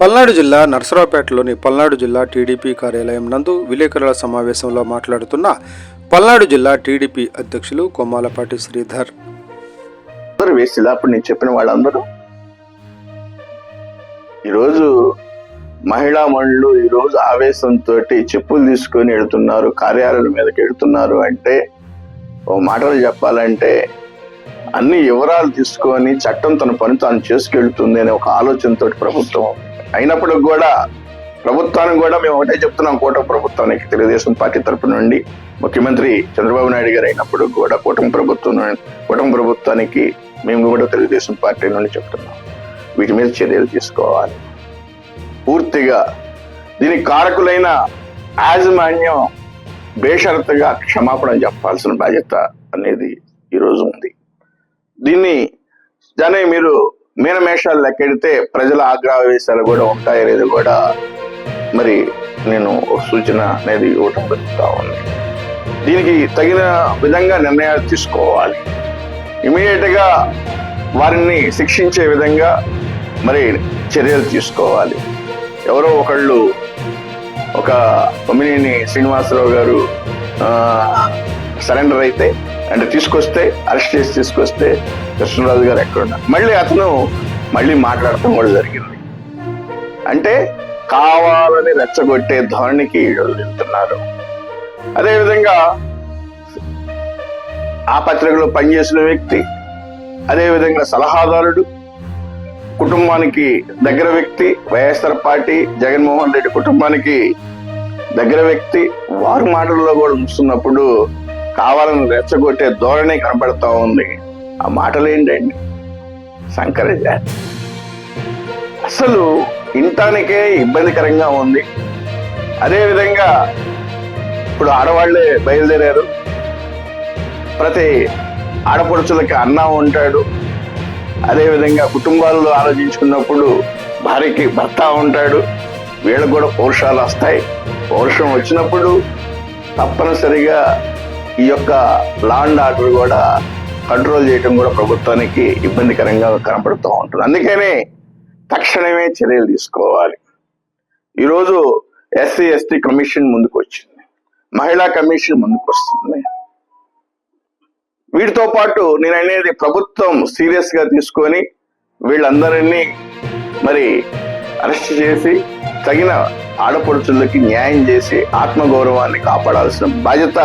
పల్నాడు జిల్లా నర్సరావుపేటలోని పల్నాడు జిల్లా టీడీపీ కార్యాలయం నందు విలేకరుల సమావేశంలో మాట్లాడుతున్న పల్నాడు జిల్లా టీడీపీ అధ్యక్షులు కొమ్మాలపాటి శ్రీధర్. అందరూ వేసిలా అప్పుడు నేను చెప్పిన వాళ్ళందరూ. ఈరోజు మహిళా మండలు ఈరోజు ఆవేశంతో చెప్పులు తీసుకొని వెళ్తున్నారు కార్యాలయం మీదకి వెళ్తున్నారు అంటే ఓ మాటలు చెప్పాలంటే అన్ని వివరాలు తీసుకొని చట్టం తన పని తాను చేసుకెళ్తుంది అనే ఒక ఆలోచనతో ప్రభుత్వం అయినప్పటికి కూడా ప్రభుత్వానికి కూడా మేము ఒకటే చెప్తున్నాం కూటమి ప్రభుత్వానికి తెలుగుదేశం పార్టీ తరపు నుండి. ముఖ్యమంత్రి చంద్రబాబు నాయుడు గారు అయినప్పుడు కూడా కూటమి ప్రభుత్వం కూటమి ప్రభుత్వానికి మేము కూడా తెలుగుదేశం పార్టీ నుండి చెప్తున్నాం. వీటి మీద చర్యలు తీసుకోవాలి. పూర్తిగా దీనికి కారకులైన యాజమాన్యం బేషరతుగా క్షమాపణ చెప్పాల్సిన బాధ్యత అనేది ఈరోజు ఉంది. దీన్ని దాన్ని మీరు మీనమేషాలు లెక్కెడితే ప్రజల ఆగ్రహవేశాలు కూడా ఉంటాయనేది కూడా మరి నేను సూచన అనేది ఇవ్వటం జరుగుతా ఉంది. దీనికి తగిన విధంగా నిర్ణయాలు తీసుకోవాలి. ఇమీడియట్గా వారిని శిక్షించే విధంగా మరి చర్యలు తీసుకోవాలి. ఎవరో ఒకళ్ళు ఒక కొమ్మినేని శ్రీనివాసరావు గారు సరెండర్ అయితే అంటే తీసుకొస్తే అరెస్ట్ చేసి తీసుకొస్తే కృష్ణరాజు గారు ఎక్కడున్నారు? మళ్ళీ అతను మళ్ళీ మాట్లాడటం కూడా జరిగింది. అంటే కావాలని రెచ్చగొట్టే ధోరణికి వెళ్తున్నారు. అదేవిధంగా ఆ పత్రికలో పనిచేసిన వ్యక్తి అదేవిధంగా సలహాదారుడు కుటుంబానికి దగ్గర వ్యక్తి వైఎస్ఆర్ పార్టీ జగన్మోహన్ రెడ్డి కుటుంబానికి దగ్గర వ్యక్తి వారి మాటల్లో కూడా చూస్తున్నప్పుడు కావాలని రెచ్చగొట్టే ధోరణి కనబడతా ఉంది. ఆ మాటలు ఏంటండి సంకరజ అసలు ఇంటానికే ఇబ్బందికరంగా ఉంది. అదేవిధంగా ఇప్పుడు ఆడవాళ్ళే బయలుదేరారు. ప్రతి ఆడపడుచులకి అన్న ఉంటాడు. అదేవిధంగా కుటుంబాల్లో ఆలోచించుకున్నప్పుడు భార్యకి భర్త ఉంటాడు. వీళ్ళకు కూడా పౌరుషాలు వస్తాయి. పౌరుషం వచ్చినప్పుడు తప్పనిసరిగా ఈ యొక్క లాండ్ ఆర్డర్ కూడా కంట్రోల్ చేయడం కూడా ప్రభుత్వానికి ఇబ్బందికరంగా కనపడుతూ ఉంటుంది. అందుకనే తక్షణమే చర్యలు తీసుకోవాలి. ఈరోజు ఎస్సీ ఎస్టీ కమిషన్ ముందుకు వచ్చింది. మహిళా కమిషన్ ముందుకు వస్తుంది. వీటితో పాటు నేను అనేది ప్రభుత్వం సీరియస్గా తీసుకొని వీళ్ళందరినీ మరి అరెస్ట్ చేసి తగిన ఆడపడుచులకి న్యాయం చేసి ఆత్మగౌరవాన్ని కాపాడాల్సిన బాధ్యత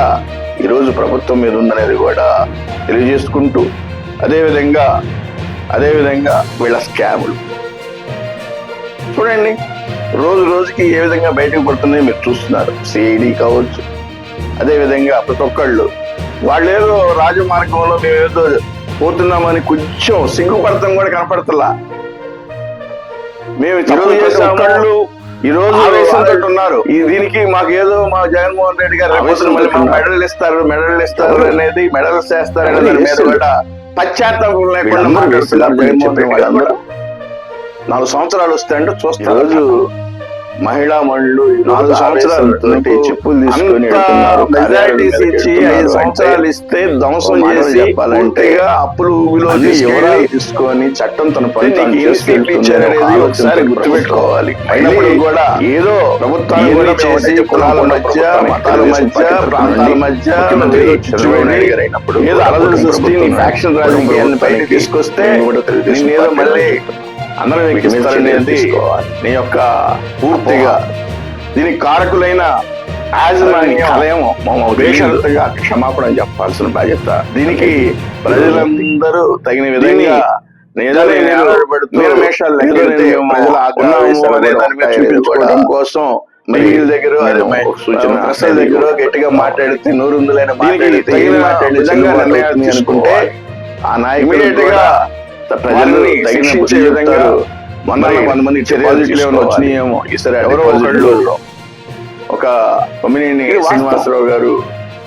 ఈరోజు ప్రభుత్వం మీద ఉందనేది కూడా తెలియజేసుకుంటూ అదేవిధంగా అదేవిధంగా వీళ్ళ స్కాములు. చూడండి రోజు రోజుకి ఏ విధంగా బయటకు పడుతున్నాయో మీరు చూస్తున్నారు. సిఐడి కావచ్చు అదేవిధంగా ప్రతి ఒక్కళ్ళు. వాళ్ళు ఏదో రాజమార్గంలో మేమేదో పోతున్నామని కొంచెం సిగ్గుపడతాం కూడా కనపడతలా. మేము తప్పు చేసాము ఈ రోజు ఆవేశంతో ఉన్నారు ఈ దీనికి మాకు ఏదో మా జగన్మోహన్ రెడ్డి గారు మెడల్ ఇస్తారు మెడల్ ఇస్తారు అనేది మెడల్ చేస్తారు అనేది మీద కూడా పశ్చాత్తాపం లేకుండా మాట్లాడుతున్నారు జగన్మోహన్ రెడ్డి గారు. కూడా. నాలుగు సంవత్సరాలు వస్తాయంటే చూస్తారు. రోజు మహిళా మనులు నాలుగు సంవత్సరాలు చెప్పులు తీసుకొని మెజారిటీస్ ఇచ్చి ఐదు సంవత్సరాలు ఇస్తే ధ్వంసం చేసి పూర్తిగా అప్పులు ఊబిలో వివరాలు తీసుకొని చట్టం తన పని తాను చేసుకెళ్తుంది అనేది ఒకసారి గుర్తుపెట్టుకోవాలి. అయినప్పుడు కూడా ఏదో ప్రభుత్వాలు చేసి కులాల మధ్య మతాల మధ్య ప్రాంతాల మధ్య ఏదో అలజడి సృష్టి ఫ్యాక్షన్ రాజకీయాన్ని పైన తీసుకొస్తే ఏదో మళ్ళీ అందరం నీ యొక్క పూర్తిగా దీనికి కారకులైన యాజమాన్యం బేషరతుగా క్షమాపణ చెప్పాల్సిన బాధ్యత. దీనికి ప్రజలందరూ తగిన విధంగా చూపించుకోవడం కోసం మహిళల దగ్గర సూచన. దగ్గర గట్టిగా మాట్లాడితే నూరుందులైన మాట్లాడితే ఏం మాట్లాడి విధంగా నిర్ణయాలు తీసుకుంటే ఆ నాయకుడు కొంతమంది డిపాజిట్లు ఏమైనా వచ్చినాయేమో ఈసారి ఎవరో ఒకళ్ళు. ఒక కొమ్మినేని శ్రీనివాసరావు గారు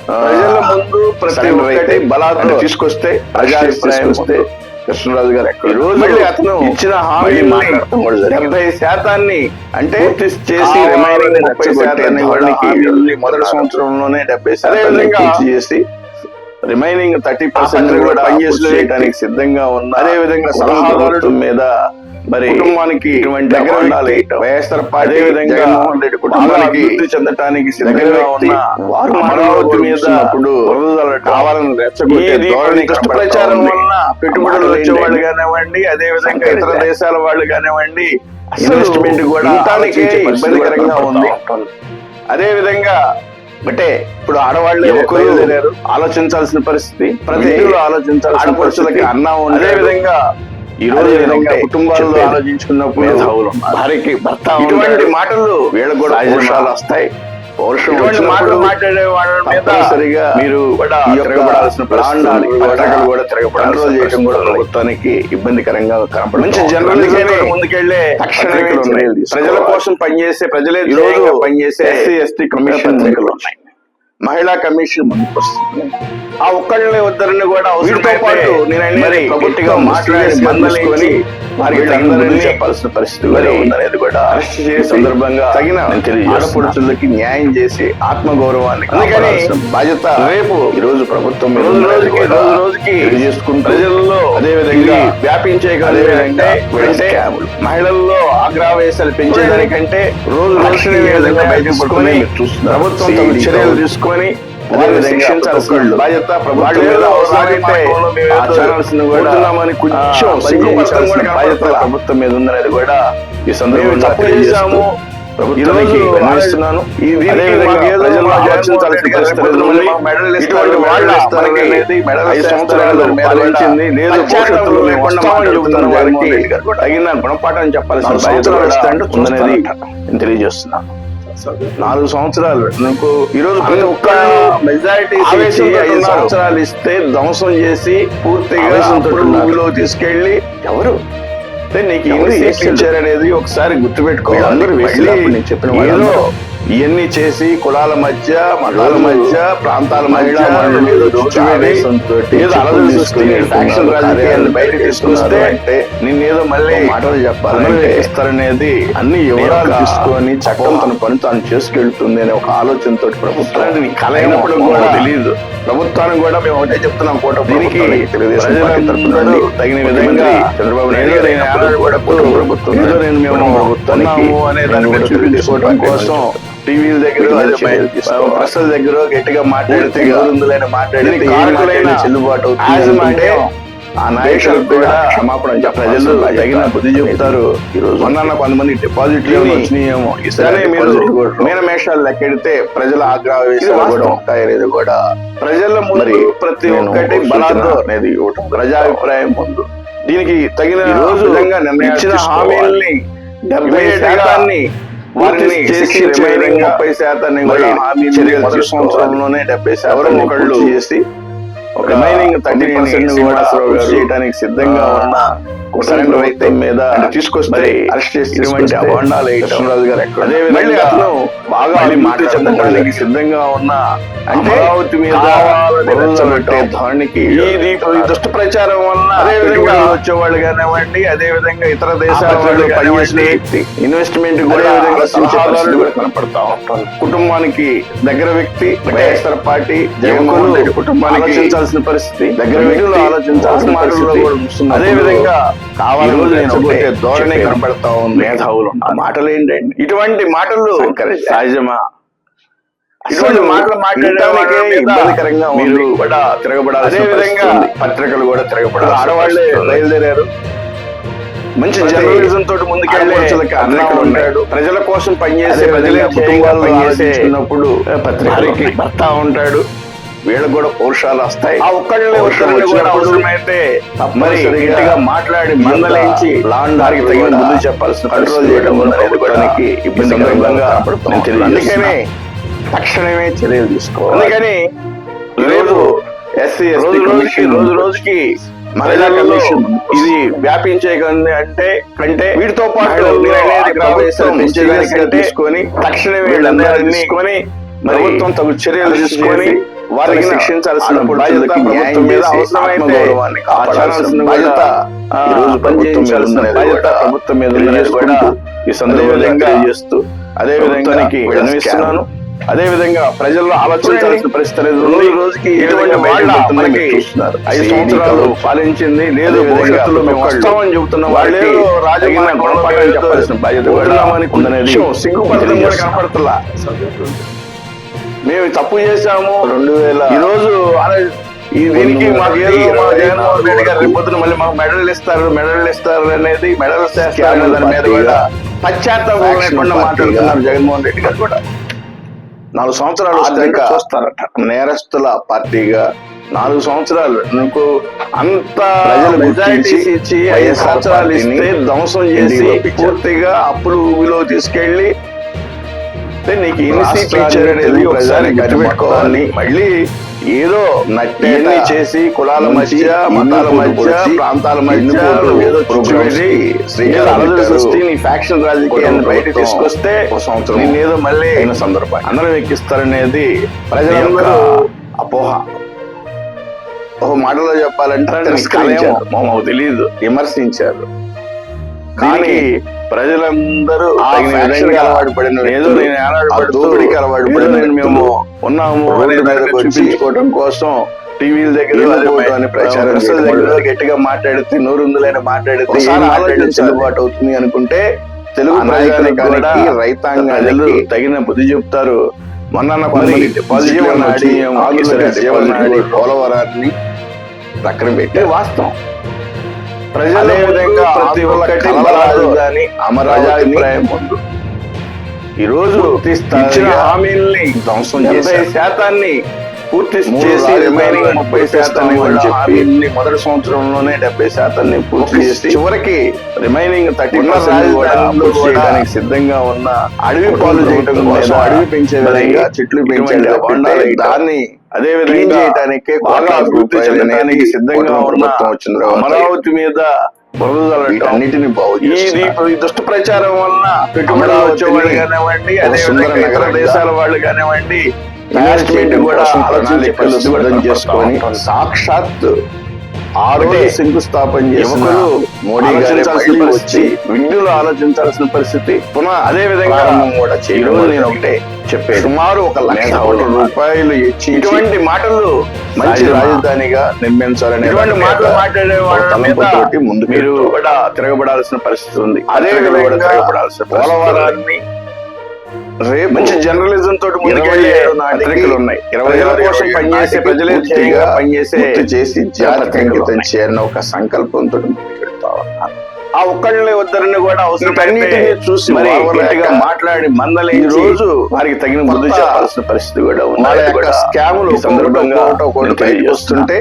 ప్రజల ముందు ప్రతి ఒక్కటి బలాత్కారం తీసుకొస్తే ప్రజాభిప్రాయం వస్తే కృష్ణరాజు గారు ఎక్కడ? మళ్ళీ అతను ఇచ్చిన హామీ డెబ్బై శాతాన్ని అంటే చేసి రిమైనింగ్ ముప్పై శాతాన్ని వాళ్ళకి మొదటి సంవత్సరంలోనే డెబ్బై శాతం చేసి రిమైనింగ్ థర్టీ పర్సెంట్ కూడా పనిచేయడానికి సిద్ధంగా ఉన్న అదే విధంగా సలహాదారుడు మీద మరి కుటుంబానికి దగ్గర వ్యక్తి, వైఎస్ఆర్ పార్టీ విధంగా జగన్మోహన్ రెడ్డి కుటుంబానికి చెందటానికి సిద్ధంగా ఉన్న వారు అమరావతి మీద కావాలని రెచ్చగొట్టే ధోరణి ప్రచారం వలన పెట్టుబడులు వచ్చేవాళ్ళు కానివ్వండి అదే విధంగా ఇతర దేశాల వాళ్ళు కానివ్వండి ఇన్వెస్ట్మెంట్ కూడా ఇబ్బందికరంగా ఉంది. అదే విధంగా అంటే ఇప్పుడు ఆడవాళ్ళు యువకులు ఆలోచించాల్సిన పరిస్థితి. ప్రతి ఆలోచించాల్సిన ఆడపడుచులకి అన్నా అదే విధంగా ఈ రోజు కుటుంబాల్లో ఆలోచించుకున్నప్పుడు భార్యకి భర్త ఇటువంటి మాటలు వీళ్ళకి కూడా వస్తాయి. పౌరుషం ఇటువంటి మాటలు మాట్లాడే వాళ్ళ మీద సరిగా మీరు కూడా తిరగబడాలి చేయడం కూడా ప్రభుత్వానికి ఇబ్బందికరంగా మంచి ముందుకెళ్ళే ప్రజల కోసం పనిచేసే ప్రజలే ఈ రోజు పనిచేసే ఎస్సీ ఎస్టీ కమిషన్ మహిళా కమిషన్ ముందుకు వస్తుంది ఆ ఒక్కళ్ళని వద్దరిని కూడా వీటితో పాటు నేను ప్రభుత్వంగా మాట్లాడి మందలించి వారికి అందరినీ చెప్పాల్సిన పరిస్థితి కూడా ఉందనేది కూడా అరెస్ట్ చేసే సందర్భంగా తగిన ఆడపడుచులకి న్యాయం చేసి ఆత్మ గౌరవాన్ని కాపాడాల్సిన బాధ్యత రేపు ఈ రోజు ప్రభుత్వం రోజు రోజుకి రోజు రోజుకి చేసుకుంటూ ప్రజల్లో అదే విధంగా వ్యాపించే విధంగా మహిళల్లో ఆగ్రహవేశాలు పెంచేదానికంటే రోజు రోజుకి ఏ విధంగా బయటకు పడుకొని ప్రభుత్వం చర్యలు తీసుకొని వారిని శిక్షించాల్సిన బాధ్యత ప్రభుత్వం మీద కూడా కొంచెం సిగ్గుపరచాల్సిన బాధ్యత ప్రభుత్వం మీద ఉందనేది కూడా ఈ సందర్భంగా ప్రభుత్వానికి లేదు తగిన గుణపాఠం చెప్పాల్సిన తెలియజేస్తున్నాను. నాలుగు సంవత్సరాలు. నాకు ఈరోజు ప్రతి ఒక్క మెజారిటీ ఐదు సంవత్సరాలు ఇస్తే ధ్వంసం చేసి పూర్తిగా ఊళ్ళో తీసుకెళ్ళి ఎవరు? నీకు ఇచ్చారనేది ఒకసారి గుర్తుపెట్టుకోవాలి అందరూ నేను చెప్పిన ఏదో ఇవన్నీ చేసి కులాల మధ్య మతాల మధ్య ప్రాంతాల మధ్య ఏదో అలజడి సృష్టి ఫ్యాక్షన్ రాజకీయాన్ని బయట తీసుకొస్తే అంటే నిన్నేదో మళ్ళీ మాటలు చెప్పాలని ఇస్తారనేది అన్ని వివరాలు తీసుకొని చట్టం తన పని తాను చేసుకెళ్తుంది అనే ఒక ఆలోచనతో ప్రభుత్వాన్ని కల అయినప్పుడు కూడా తెలియదు. ప్రభుత్వానికి కూడా మేము ఒకటే చెప్తున్నాం కోట దీనికి తగిన విధంగా చంద్రబాబు నాయుడు కూడా కూటమి ప్రభుత్వం నేను మేము ప్రభుత్వానికి అనే దాన్ని కోసం టీవీల దగ్గర ప్రశ్నల దగ్గర గట్టిగా మాట్లాడితే మాట్లాడితే చెల్లుబాటు అవుతుంది ఆ నాయకులు కూడా క్షమాపణ ప్రజలు తగిన బుద్ధి చెప్తారు మొన్న కొంతమంది డిపాజిట్లు వచ్చినాయేమో ఈసారి మీరు మీనమేషాలు లెక్కెడితే ప్రజల ఆగ్రహం కూడా ఉంటాయి అనేది కూడా ప్రజల ముందు ప్రతి ఒక్కటి బలాదో అనేది ఇవ్వటం. ప్రజాభిప్రాయం ముందు. దీనికి తగిన రోజు ఇచ్చిన హామీల్ని డెబ్బై శాతాన్ని వారిని చేసి ముప్పై శాతాన్ని కూడా మొదటి సంవత్సరంలోనే డెబ్బై శాతం చేసి రిమైనింగ్ థర్టీ పర్సెంట్ కూడా చేయడానికి సిద్ధంగా ఉన్న కరెంట్ వైద్యం మీద తీసుకొస్తే అరెస్ట్ చేసి ఇటువంటి అభాండాలు కృష్ణరాజు గారు ఎక్కడ? అదే విధంగా అతను బాగా చెందడానికి సిద్ధంగా ఉన్న అమరావతి మీద పెట్టే ధోరణికి ఈ దుష్ట ప్రచారం వలన అదే విధంగా వచ్చేవాళ్ళు కానివ్వండి అదే విధంగా ఇతర దేశాల వాళ్ళు పనిచేసిన వ్యక్తి ఇన్వెస్ట్మెంట్ కూడా కనపడతా ఉంటారు కుటుంబానికి దగ్గర వ్యక్తి వైఎస్ఆర్ పార్టీ జగన్మోహన్ రెడ్డి కుటుంబానికి ఆలోచించాల్సిన పరిస్థితి దగ్గర ఆలోచించాల్సిన పరిస్థితి. అదే విధంగా ధోరణి కనపడతా ఉంది. మేధావులు. మాటలు ఏంటండి? ఇటువంటి మాటలు సహజమా? ఇటువంటి మాటలు మాట్లాడడానికి ఇబ్బందికరంగా మీరు కూడా తిరగబడాలి అదే విధంగా పత్రికలు కూడా తిరగబడాలి ఆడవాళ్ళే బయలుదేరారు. మంచి జర్నలిజం తోటి ముందుకెళ్ళే ఉంటాడు ప్రజల కోసం పనిచేసే ప్రజలే కుటుంబాలు పనిచేసేటప్పుడు పత్రికలకి భర్త ఉంటాడు. వీళ్ళకి కూడా పౌరుషాలు వస్తాయి. ఆ ఒక్కళ్ళని ఒక్కళ్ళని కూడా అవసరమైతే మరి గట్టిగా మాట్లాడి మందలించి లాండారికి తగిన బుద్ధి చెప్పాల్సిన కంట్రోల్ చేయడం ప్రభుత్వానికి కనపడుతుంది అందుకని తక్షణమే చర్యలు తీసుకోవాలి. అందుకని ఈరోజు ఎస్సీ రోజు రోజుకి రోజు రోజుకి మహిళా కమిషన్ ఇది వ్యాపించే అంటే కంటే వీటితో పాటు తీసుకొని తక్షణమే వీళ్ళందరినీ తీసుకొని ప్రభుత్వం తగు చర్యలు తీసుకొని వారిని శిక్షించాల్సిన బాధ్యత ప్రభుత్వం మీద అవసరమైతే బాధ్యత ఈ బాధ్యత ప్రభుత్వం మీద సందర్భంగా తెలియజేస్తూ అదే విధంగా విన్నవిస్తున్నాను అదే విధంగా ప్రజల్లో ఆలోచించాల్సిన పరిస్థితి అనేది ఉంది. రోజు రోజుకి మనకి. ఐదు సంవత్సరాలు. పాలించింది లేదు భవిష్యత్తులో మేము వస్తామని చెబుతున్న వాళ్ళే రాజకీయ గుణపాఠం చెప్పాల్సిన బాధ్యత ఉందనేది. కనపడతలా మేము తప్పు చేశాము. రెండు వేల ఈ రోజు దీనికి మాకు ఏదో మా జగన్మోహన్ రెడ్డి గారు రేపు పొద్దున మళ్ళీ మాకు మెడల్ ఇస్తారు. మెడల్ ఇస్తారు అనేది మెడల్ చేస్తారు దాని మీద కూడా పశ్చాత్తాపం లేకుండా. మాట్లాడుతున్నారు జగన్మోహన్ రెడ్డి గారు కూడా. నాలుగు సంవత్సరాలు చూస్తారట. నేరస్తుల పార్టీగా నాలుగు సంవత్సరాలు. నీకు అంత ఇచ్చి ఐదు సంవత్సరాలు ఇస్తే ధ్వంసం చేసి. పూర్తిగా అప్పులు ఊబిలో తీసుకెళ్ళి నీకు ఎన్ని సీట్లు అనేది ఒకసారి మొత్తాన్ని మళ్ళీ ఏదో నట్టేట ఇవన్నీ చేసి కులాల మధ్య మతాల మధ్య ప్రాంతాల మధ్య ఏదో. సృష్టి నీ ఫ్యాక్షన్ రాజకీయాన్ని బయట తీసుకొస్తే ఒక సంవత్సరం నేను ఏదో మళ్ళీ అయిన సందర్భం అందరం ఎక్కిస్తారనేది ప్రజలందరూ అపోహ. ఒక మాటలో చెప్పాలంటే తెలియదు విమర్శించారు. కానీ ప్రజలందరూ అలవాటు పడిన ఏదో నేను దోపిడీకి అలవాటు పడిన మేము ఉన్నాము చూపించుకోవడం కోసం టీవీల దగ్గర ప్రచారం దగ్గర గట్టిగా మాట్లాడితే నోరు ఉందిలేని మాట్లాడితే మాట్లాడితే చెల్లుబాటు అవుతుంది అనుకుంటే తెలుగు కూడా రైతాంగానికి తగిన బుద్ధి చెప్తారు. మొన్న పోలవరాన్ని పక్కన పెట్టి వాస్తవం. ప్రజలు ప్రతి ఒక్కటి కలల బలాలు రాజధాని అమరావతిని ప్రజాభిప్రాయం ముందు ఈ రోజు పూర్తి స్థాయిగా ఇచ్చిన హామీల్ని ధ్వంసం. శాతాన్ని పూర్తి చేసి రిమైనింగ్ ముప్పై కూడా చెప్పి మొదటి సంవత్సరంలోనే డెబ్బై శాతాన్ని పూర్తి చేసి చివరికి రిమైనింగ్ థర్టీ పర్సెంట్ చేయడానికి సిద్ధంగా ఉన్న అడవి పాలు చేయడం కోసం అడవి పెంచే విధంగా చెట్లు పెంచే దాన్ని అదే విధంగా చేయడానికే బాగా కోట్లాది అభివృద్ధి చెందడానికి సిద్ధంగా ఉన్న అమరావతి మీద బాగు ఈ దుష్ట ప్రచారం వలన పెట్టుబడులు అమరావతిని వచ్చేవాళ్ళు కానివ్వండి అదే ఇతర దేశాల వాళ్ళు కానివ్వండి ఇన్వెస్ట్మెంట్ కూడా ఆలోచించే సిద్ధం చేసుకొని సాక్షాత్ ఆ రోజు అంటే శంకుస్థాపన యువకులు మోడీ గారి వచ్చి విజ్ఞులు ఆలోచించాల్సిన పరిస్థితి పునః అదే విధంగా కూడా చేయడం నేను ఒకటే చెప్పేది సుమారు ఒక లక్ష రూపాయలు ఇచ్చి ఇటువంటి మాటలు మంచి? రాజధానిగా నిర్మించాలనే ఇటువంటి మాటలు మాట్లాడే వాళ్ళ మీద మీరు కూడా తిరగబడాల్సిన పరిస్థితి ఉంది అదే విధంగా తిరగబడాల్సిన. పోలవరాన్ని రేపు మంచి జర్నలిజం తోటి పత్రికలు ఉన్నాయి ఇరవై ప్రజల కోసం పనిచేసే పనిచేసే చేసి. చేయాలన్న ఒక సంకల్పంతో. ఆ ఒక్కళ్ళని వద్దరిని కూడా అవసరం చూసి మాట్లాడి ఈ మందలేంచి రోజు వారికి తగిన బుద్ధి కొత్త చెప్పాల్సిన పరిస్థితి కూడా ఉంది స్కాములు ఈ సందర్భంగా. వస్తుంటే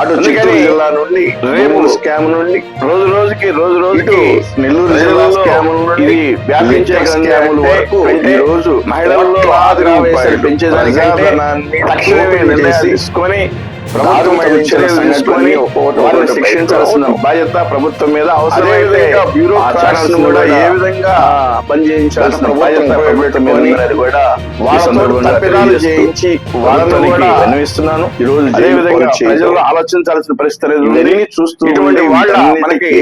అటు చిత్తూరు జిల్లా నుండి రేపు స్కామ్ నుండి రోజు రోజుకి రోజు రోజుకి నెల్లూరు జిల్లా స్కాముల నుండి వ్యాపించే స్కాముల వరకు ఈ రోజు మహిళల్లో పెంచేదానికంటే తక్షణమే నిర్ణయాలు తీసుకొని శిక్షించాల్సిన బాధ్యత ప్రభుత్వం మీద అవసరమైతే బ్యూరోక్రాట్స్ కూడా ఏ విధంగా పనిచేయించాల్సిన బాధ్యత ప్రభుత్వం మీద ఉన్నది కూడా తప్పిదాలు చేయించి వాళ్ళని కూడా ఈ రోజు అదే విధంగా ఆలోచించాల్సిన పరిస్థితి ఉంది. ఇవన్నీ చూస్తూ వాళ్ళ మనకి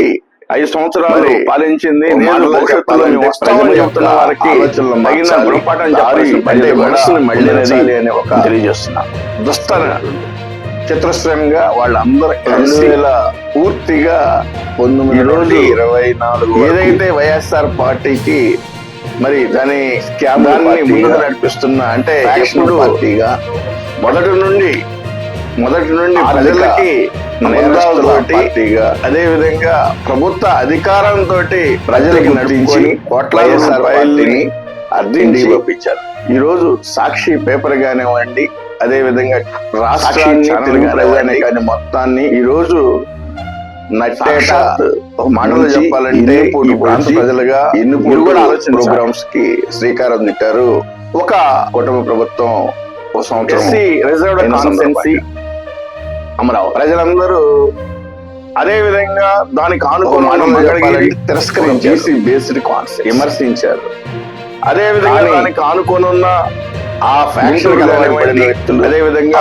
ఐదు సంవత్సరాలు పాలించింది నేను భవిష్యత్తులో వస్తామని యొక్క వారికి తగిన. గుణపాఠం బాధ్యత కూడా మనసుని ఒక తెలియజేస్తున్నా దుస్తర చతురస్రంగా వాళ్ళందరూ కలిసి పూర్తిగా పంతొమ్మిది రోజు ఇరవై నాలుగు ఏదైతే వైఎస్ఆర్ పార్టీకి మరి దాని దాన్ని పార్టీగా, ముందుకు నడిపిస్తున్న అంటే ఎప్పుడు పార్టీగా మొదటి నుండి మొదటి నుండి ప్రజలకి పార్టీగా అదే విధంగా ప్రభుత్వ అధికారంతో ప్రజలకు కోట్లాది వైఎస్ఆర్ రూపాయల్ని అర్థించి పంపించారు ఈ రోజు సాక్షి పేపర్ కానివ్వండి అదే విధంగా రాష్ట్రాన్ని తెలుగు మొత్తాన్ని ఈ రోజు నట్టేట మాటలో చెప్పాలంటే ఈ ప్రాంత ప్రజలుగా ఎన్ని ఆలోచించాలి. ప్రోగ్రామ్స్కి శ్రీకారం చుట్టారు. ఒక కుటుంబ ప్రభుత్వం ఎస్సీ రిజర్వ్డ్ కాన్స్టెన్సీ అమరావతి. ప్రజలందరూ అదే విధంగా దానికి బేస్డ్ కాన్సెప్ట్ విమర్శించారు అదే విధంగా దానికి ఆనుకొని ఉన్న ఆ ఫ్యాక్షన్ వ్యక్తులు అదే విధంగా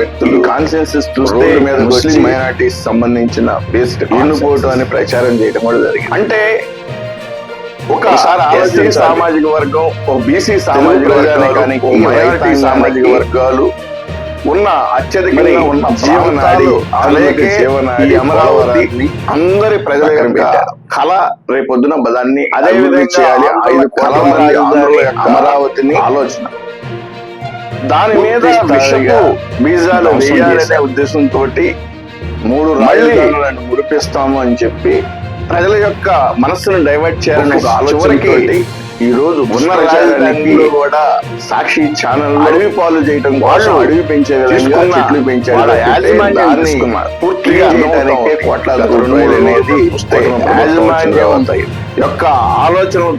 వ్యక్తులు కాన్సెన్సస్ చూస్తే మీద ముస్లిం మైనారిటీస్ సంబంధించిన బేస్డ్ ఎన్నుకోవటం అని ప్రచారం చేయడం కూడా జరిగింది. అంటే ఎస్సీ ఆలోచించాలి. సామాజిక వర్గం ఓ బీసీ సామాజిక వర్గానికి మైనారిటీ సామాజిక వర్గాలు ఉన్న అత్యధికంగా ఉన్న జీవనాడి, అలాగే అమరావతి అందరి ప్రజల. కళ రేపొద్దున బలాన్ని అదే విధంగా చేయాలి ఐదు యొక్క అమరావతిని ఆలోచన దాని మీద విషపు బీజాలు వేయాలనే. ఉద్దేశంతో మూడు రాజధానులను మురిపిస్తాము అని చెప్పి ప్రజల యొక్క మనస్సును డైవర్ట్ చేయాలనే ఆలోచనతోటి ఈ రోజు ఉన్న రాజధానిలో కూడా సాక్షి ఛానల్ అడవి పాలు చేయడం వాళ్ళు అడవి పెంచే విధంగా తీసుకున్న చెట్లు పెంచే వాళ్ళ విధంగా యాజమాన్యం. పూర్తిగా. కోట్లాది రూపాయలు అనేది యొక్క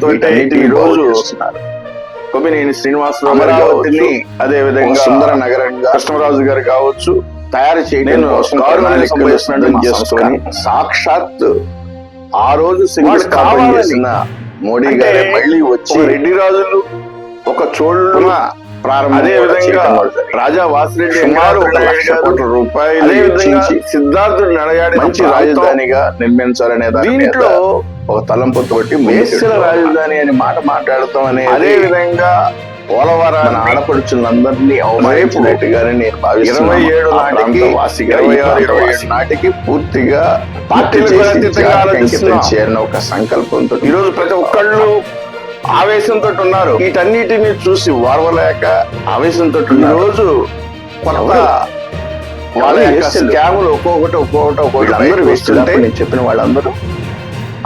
వీటన్నిటిని ఈ రోజు. కొమ్మినేని శ్రీనివాసరావు గారు కావచ్చు, అదే విధంగా సుందర నగరంగా కృష్ణరాజు గారు కావచ్చు తయారు చేయడం నేను చేసుకొని సాక్షాత్ ఆ రోజు కావాలని చేసిన మోడీ గారే మళ్ళీ వచ్చి రెడ్డి రాజులు ఒక చోళ్ళు ప్రారంభం అదే విధంగా. రాజా వాసిరెడ్డి సుమారు ఒక లక్ష కోట్ల రూపాయలు అదే విధంగా వెచ్చించి సిద్ధార్థుడు నడయాడిన మంచి రాజధానిగా నిర్మించాలనే దీంట్లో ఒక తలంపు తోటి వేశ్యల రాజధాని అని మాట మాట్లాడతాం అనేది అదే విధంగా పోలవరాన్ని ఆడపడుచులందరినీ అవమానించినట్టుగానే నేను. ఇరవై ఏడు నాటికి, ఇరవై ఆరు, ఏడు నాటికి పూర్తిగా. అంకితం చేయాలని ఒక సంకల్పంతో ఈ రోజు ప్రతి ఒక్కళ్ళు ఆవేశంతో ఉన్నారు వీటన్నిటిని చూసి వారవలేక ఆవేశంతో. రోజు కొత్త? వాళ్ళ? స్కాములు ఒక్కొక్కటి ఒక్కొక్కటి ఒక్కొక్కటి బయటకు వేస్తుంటే నేను చెప్పిన వాళ్ళందరూ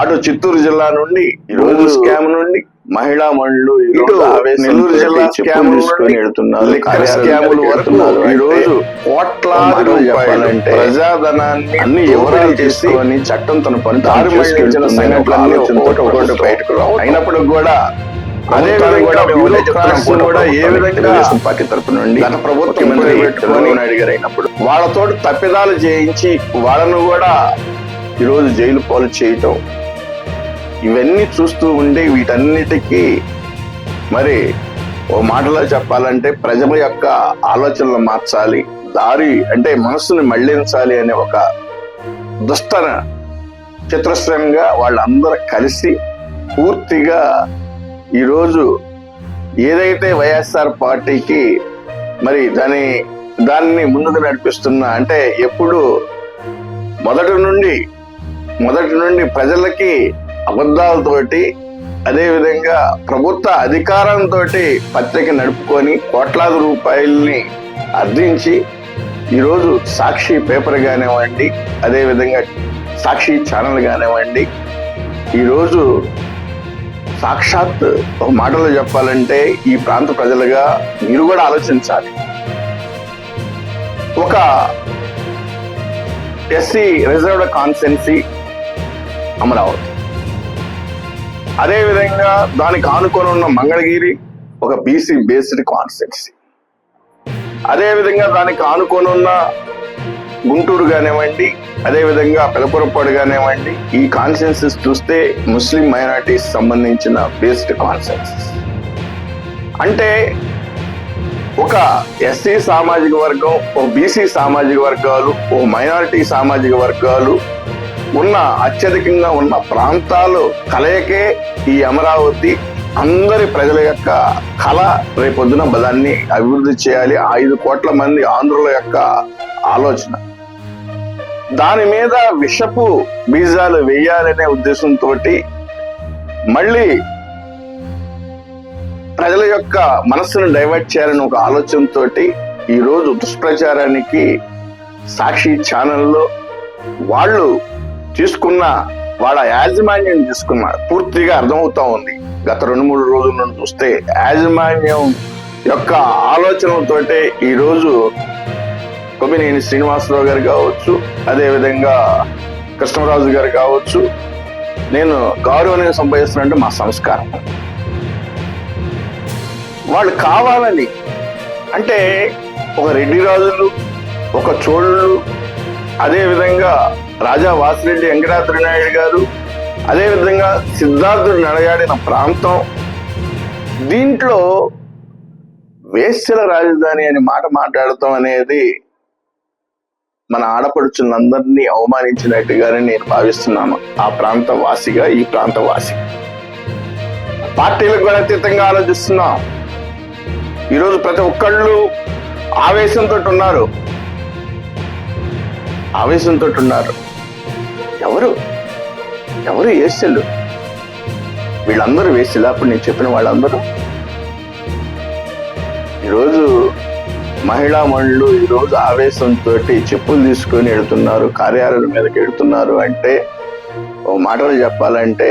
అటు చిత్తూరు జిల్లా నుండి ఈ రోజు రోజు స్కామ్ నుండి మహిళా ఆవేశంతో నెల్లూరు జిల్లా తీసుకొని వెళ్తున్నారు. స్కాముల వెళ్తున్నారు. ఈ రోజు కోట్లాది మాటలు రూపాయలు చెప్పాలంటే ప్రజాధనాన్ని అన్ని చేసి తీసుకొని చట్టం తన పని దారి సంఘటనలన్నీ ఆలోచనతో ఒక్కొక్కటి బయటకు రావు. అయినప్పటికి కూడా అదే విధంగా కూడా ఏ విధంగా పార్టీ తరపు నుండి గత ప్రభుత్వం చంద్రబాబు నాయుడు గారు అయినప్పుడు వాళ్ళతో తప్పిదాలు చేయించి వాళ్ళను కూడా ఈరోజు జైలు పాలు చేయటం ఇవన్నీ చూస్తూ ఉండి వీటన్నిటికీ మరి ఓ మాటలో చెప్పాలంటే ప్రజల యొక్క ఆలోచనలు మార్చాలి. దారి అంటే మనసుని మళ్ళించాలి అనే ఒక దుస్తన చిత్రశ్రంగా వాళ్ళందరూ కలిసి పూర్తిగా ఈరోజు ఏదైతే వైఎస్ఆర్ పార్టీకి మరి దాని దాన్ని ముందుకు నడిపిస్తున్న అంటే ఎప్పుడు మొదటి నుండి మొదటి నుండి ప్రజలకి అబద్ధాలతోటి అదే విధంగా ప్రభుత్వ అధికారంతో పత్రిక నడుపుకొని కోట్లాది రూపాయల్ని అర్థించి ఈరోజు సాక్షి పేపర్ కానివ్వండి అదే విధంగా సాక్షి ఛానల్ కానివ్వండి ఈరోజు సాక్షాత్ మాటలు చెప్పాలంటే ఈ ప్రాంత ప్రజలుగా మీరు కూడా ఆలోచించాలి. ఒక ఎస్సీ రిజర్వ్డ్ కాన్సెన్సీ అమరావతి అదేవిధంగా దానికి ఆనుకొని ఉన్న మంగళగిరి ఒక బీసీ బేస్డ్ కాన్సెన్సీ అదేవిధంగా దానికి ఆనుకొని ఉన్న గుంటూరు కానివ్వండి అదేవిధంగా పెదపురపాడు కానివ్వండి ఈ కాన్సెన్సెస్ చూస్తే ముస్లిం మైనార్టీస్ సంబంధించిన బేస్డ్ కాన్సెన్సెస్ అంటే ఒక ఎస్సీ సామాజిక వర్గం ఓ బీసీ సామాజిక వర్గాలు ఓ మైనారిటీ సామాజిక వర్గాలు ఉన్న అత్యధికంగా ఉన్న ప్రాంతాలు కలయికే ఈ అమరావతి అందరి ప్రజల యొక్క కళ రేపొద్దున దాన్ని అభివృద్ధి చేయాలి. ఐదు కోట్ల మంది ఆంధ్రుల యొక్క ఆలోచన. దాని మీద విషపు బీజాలు వేయాలనే ఉద్దేశంతో మళ్ళీ ప్రజల యొక్క మనస్సును డైవర్ట్ చేయాలని ఒక ఆలోచనతో ఈరోజు దుష్ప్రచారానికి సాక్షి ఛానల్లో వాళ్ళు తీసుకున్న వాళ్ళ యాజమాన్యం తీసుకున్న పూర్తిగా అర్థమవుతా ఉంది. గత రెండు మూడు రోజుల నుండి చూస్తే యాజమాన్యం యొక్క ఆలోచనలతోటే ఈరోజు కొమ్మినేని శ్రీనివాసరావు గారు కావచ్చు అదేవిధంగా కృష్ణరాజు గారు కావచ్చు నేను గౌరవనీయం సంపాదిస్తున్నట్టు మా సంస్కారం. వాళ్ళు కావాలని అంటే ఒక రెడ్డి రాజులు ఒక చోళ్ళు అదే విధంగా రాజా వాసిరెడ్డి వెంకటాద్రి నాయుడు గారు అదే విధంగా సిద్ధార్థుడు నడయాడిన ప్రాంతం. దీంట్లో వేశ్యల రాజధాని అని మాట మాట్లాడటం అనేది మన ఆడపడుచులందరినీ అవమానించినట్టుగానే నేను భావిస్తున్నాను. ఆ ప్రాంత వాసిగా ఈ ప్రాంత వాసి. పార్టీలకు కూడా అతీతంగా ఆలోచిస్తున్నాం. ఈరోజు ప్రతి ఒక్కళ్ళు ఆవేశంతో ఉన్నారు. ఆవేశంతో ఉన్నారు ఎవరు ఎవరు ఏసెళ్ళు వీళ్ళందరూ వేసిలా అప్పుడు నేను చెప్పిన వాళ్ళందరూ? ఈరోజు మహిళా మనులు ఈరోజు ఆవేశంతో చెప్పులు తీసుకొని వెళ్తున్నారు కార్యాలయం మీదకి వెళుతున్నారు అంటే ఓ మాటలు చెప్పాలంటే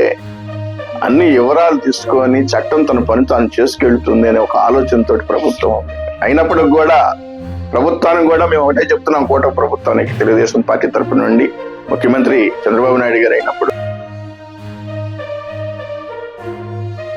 అన్ని వివరాలు తీసుకొని చట్టం తన పని తాను చేసుకెళ్తుంది అనే ఒక ఆలోచనతో ప్రభుత్వం అయినప్పటికి కూడా ప్రభుత్వానికి కూడా మేము ఒకటే చెప్తున్నాం కోట ప్రభుత్వానికి తెలుగుదేశం పార్టీ తరపు నుండి. ముఖ్యమంత్రి చంద్రబాబు నాయుడు గారు అయినప్పుడు